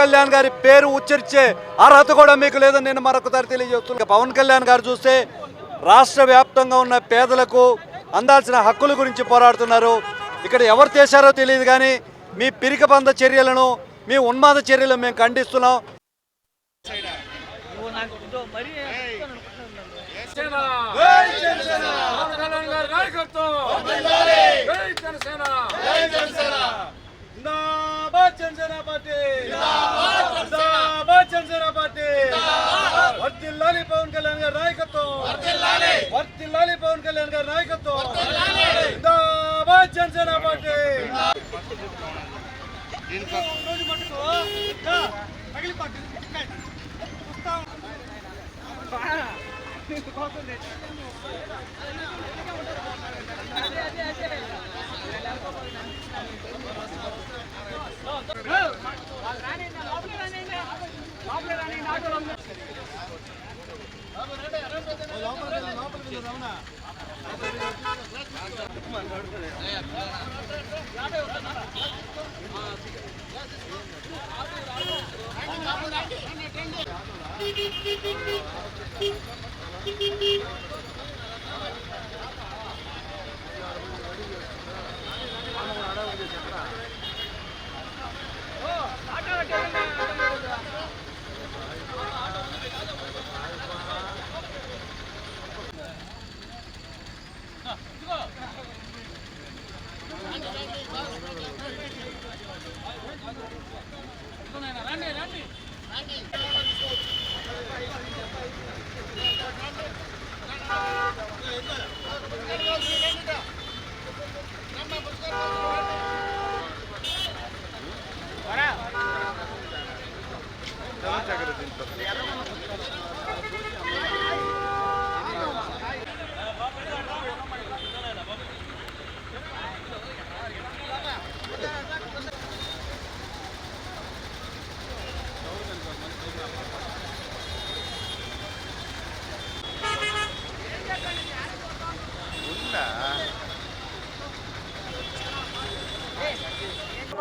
కళ్యాణ్ గారి పేరు ఉచ్చరించే అర్హత కూడా మీకు లేదని నేను మరొకసారి తెలియజేస్తున్నాను పవన్ కళ్యాణ్ గారు చూస్తే రాష్ట్ర వ్యాప్తంగా ఉన్న పేదలకు అందాల్సిన హక్కుల గురించి పోరాడుతున్నారు. ఇక్కడ ఎవరు చేశారో తెలియదు కానీ మీ పిరికబంద చర్యలను మీ ఉన్మాద చర్యలను మేము ఖండిస్తున్నాం. జనసేన పార్టీ కళ్యాణ్ గారి నాయకత్వం జై జనసేన జిందాబాద్ జనసేన పార్టీ జిందాబాద్ జనసేన పార్టీ వర్తిల్లాలి పవన్ కళ్యాణ్ గారి నాయకత్వం వర్తిల్లాలి పవన్ కళ్యాణ్ గారి నాయకత్వం జిందాబాద్ జనసేన పార్టీ రోజు మట్టుకు తగిలి పట్టు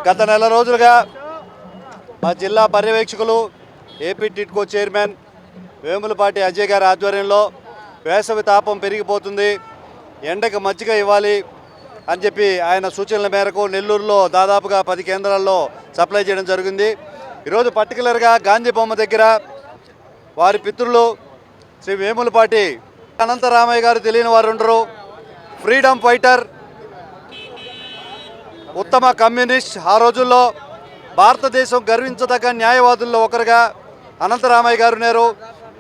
గత నెల రోజులుగా మా జిల్లా పర్యవేక్షకులు ఏపీ టిట్కో చైర్మన్ వేములపాటి అజయ్ గారి ఆధ్వర్యంలో వేసవి తాపం పెరిగిపోతుంది. ఎండకు మజ్జిగ ఇవ్వాలి అని చెప్పి ఆయన సూచనల మేరకు నెల్లూరులో దాదాపుగా పది కేంద్రాల్లో సప్లై చేయడం జరిగింది. ఈరోజు పర్టికులర్గా గాంధీ బొమ్మ దగ్గర వారి పితృలు శ్రీ వేములపాటి అనంతరామయ్య గారు తెలియని వారు ఉండరు. ఫ్రీడమ్ ఫైటర్ ఉత్తమ కమ్యూనిస్ట్ ఆ రోజుల్లో భారతదేశం గర్వించదగ్గ న్యాయవాదుల్లో ఒకరుగా అనంతరామయ్య గారు ఉన్నారు.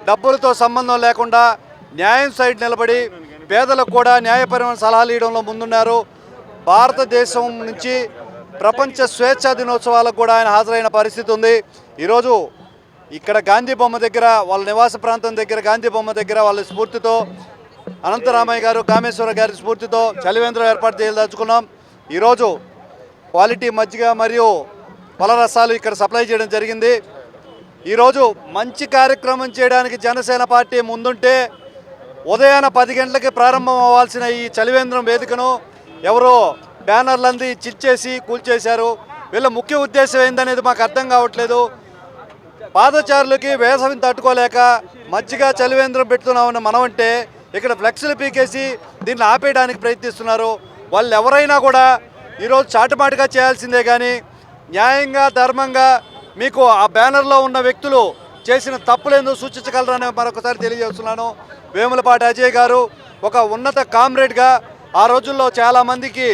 డబ్బులతో సంబంధం లేకుండా న్యాయం సైడ్ నిలబడి పేదలకు కూడా న్యాయపరమైన సలహాలు ఇవ్వడంలో ముందున్నారు. భారతదేశం నుంచి ప్రపంచ స్వేచ్ఛా దినోత్సవాలకు కూడా ఆయన హాజరైన పరిస్థితి ఉంది. ఈరోజు ఇక్కడ గాంధీ బొమ్మ దగ్గర వాళ్ళ నివాస ప్రాంతం దగ్గర గాంధీ బొమ్మ దగ్గర వాళ్ళ స్ఫూర్తితో అనంతరామయ్య గారు కామేశ్వర గారి స్ఫూర్తితో చలివేంద్రం ఏర్పాటు చేయదలుచుకున్నాం. ఈరోజు క్వాలిటీ మజ్జిగ మరియు పలరసాలు ఇక్కడ సప్లై చేయడం జరిగింది. ఈరోజు మంచి కార్యక్రమం చేయడానికి జనసేన పార్టీ ముందుంటే ఉదయాన పది గంటలకి ప్రారంభం అవ్వాల్సిన ఈ చలివేంద్రం వేదికను ఎవరో బ్యానర్లు అంది చిచ్చేసి కూల్చేశారు. వీళ్ళ ముఖ్య ఉద్దేశం ఏందనేది మాకు అర్థం కావట్లేదు. పాదచారులకి వేసవిని తట్టుకోలేక మజ్జిగ చలివేంద్రం పెడుతున్నామని మనమంటే ఇక్కడ ఫ్లెక్స్లు పీకేసి దీన్ని ఆపేయడానికి ప్రయత్నిస్తున్నారు. వాళ్ళు ఎవరైనా కూడా ఈరోజు చాటుమాటుగా చేయాల్సిందే కానీ న్యాయంగా ధర్మంగా మీకు ఆ బ్యానర్లో ఉన్న వ్యక్తులు చేసిన తప్పులేందో సూచించగలరని మరొకసారి తెలియజేస్తున్నాను. వేములపాటి అజయ్ గారు ఒక ఉన్నత కామ్రేడ్గా ఆ రోజుల్లో చాలామందికి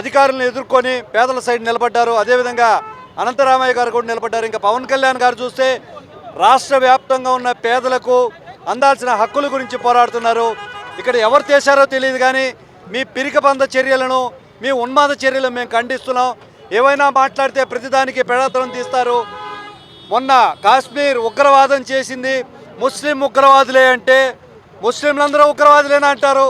అధికారులను ఎదుర్కొని పేదల సైడ్ నిలబడ్డారు. అదేవిధంగా అనంతరామయ్య గారు కూడా నిలబడ్డారు. ఇంకా పవన్ కళ్యాణ్ గారు చూస్తే రాష్ట్ర వ్యాప్తంగా ఉన్న పేదలకు అందాల్సిన హక్కుల గురించి పోరాడుతున్నారు. ఇక్కడ ఎవరు చేశారో తెలియదు కానీ మీ పిరికబంద చర్యలను మీ ఉన్మాద చర్యలు మేము ఖండిస్తున్నాం. ఏవైనా మాట్లాడితే ప్రతిదానికి పెడతనం తీస్తారు. మొన్న కాశ్మీర్ ఉగ్రవాదం చేసింది. ముస్లిం ఉగ్రవాదులే అంటే ముస్లింలందరూ ఉగ్రవాదులేనా అంటారు?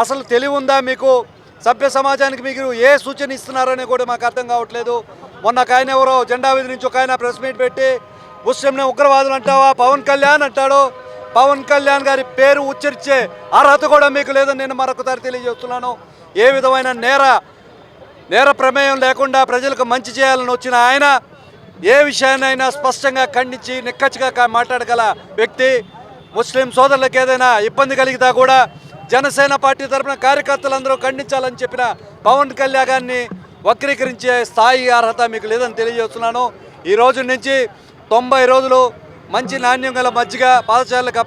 అసలు తెలివి ఉందా మీకు? సభ్య సమాజానికి మీకు ఏ సూచన ఇస్తున్నారని కూడా మాకు అర్థం కావట్లేదు. మొన్న ఒక ఆయన ఎవరో జెండా వీధి నుంచి ఒక ఆయన ప్రెస్ మీట్ పెట్టి ముస్లింని ఉగ్రవాదులు అంటావా? పవన్ కళ్యాణ్ అంటాడు. పవన్ కళ్యాణ్ గారి పేరు ఉచ్చరించే అర్హత కూడా మీకు లేదని నేను మరొకసారి తెలియజేస్తున్నాను. ఏ విధమైన నేర నేర ప్రమేయం లేకుండా ప్రజలకు మంచి చేయాలని వచ్చిన ఆయన ఏ విషయాన్నైనా స్పష్టంగా ఖండించి నిక్కచ్చిగా మాట్లాడగల వ్యక్తి. ముస్లిం సోదరులకు ఏదైనా ఇబ్బంది కలిగితే కూడా జనసేన పార్టీ తరఫున కార్యకర్తలందరూ ఖండించాలని చెప్పిన పవన్ కళ్యాణ్ గారిని వక్రీకరించే స్థాయి అర్హత మీకు లేదని తెలియజేస్తున్నాను. ఈ రోజు నుంచి తొంభై రోజులు మంచి నాణ్యం గల మజ్జిగ పాదచారులకు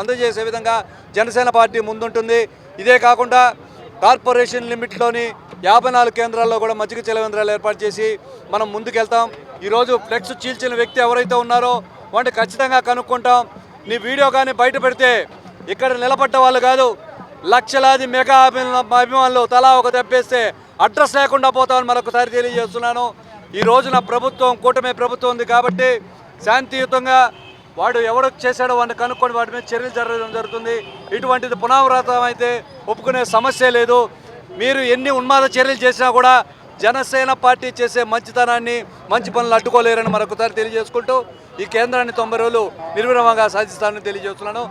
అందజేసే విధంగా జనసేన పార్టీ ముందుంటుంది. ఇదే కాకుండా కార్పొరేషన్ లిమిట్లోని యాభై నాలుగు కేంద్రాల్లో కూడా మజ్జిగ చలవేంద్రాలు ఏర్పాటు చేసి మనం ముందుకెళ్తాం. ఈరోజు ఫ్లెక్స్ చీల్చిన వ్యక్తి ఎవరైతే ఉన్నారో వాటిని ఖచ్చితంగా కనుక్కుంటాం. నీ వీడియో కానీ బయట పెడితే ఇక్కడ నిలబడ్డ వాళ్ళు కాదు లక్షలాది మెగా అభిమానులు అభిమానులు తలా ఒక తెప్పేస్తే అడ్రస్ లేకుండా పోతామని మరొకసారి తెలియజేస్తున్నాను. ఈ రోజున ప్రభుత్వం కూటమి ప్రభుత్వం ఉంది కాబట్టి శాంతియుతంగా వాడు ఎవరు చేశాడో వాడిని కనుక్కొని వాటి మీద చర్యలు జరగడం జరుగుతుంది. ఇటువంటిది పునరావృతం అయితే ఒప్పుకునే సమస్య లేదు. మీరు ఎన్ని ఉన్మాద చర్యలు చేసినా కూడా జనసేన పార్టీ చేసే మంచితనాన్ని మంచి పనులు అడ్డుకోలేరని మరొకసారి తెలియజేసుకుంటూ ఈ కేంద్రాన్ని తొంభై రోజులు నిర్విరామంగా సాధిస్తానని తెలియజేస్తున్నాను.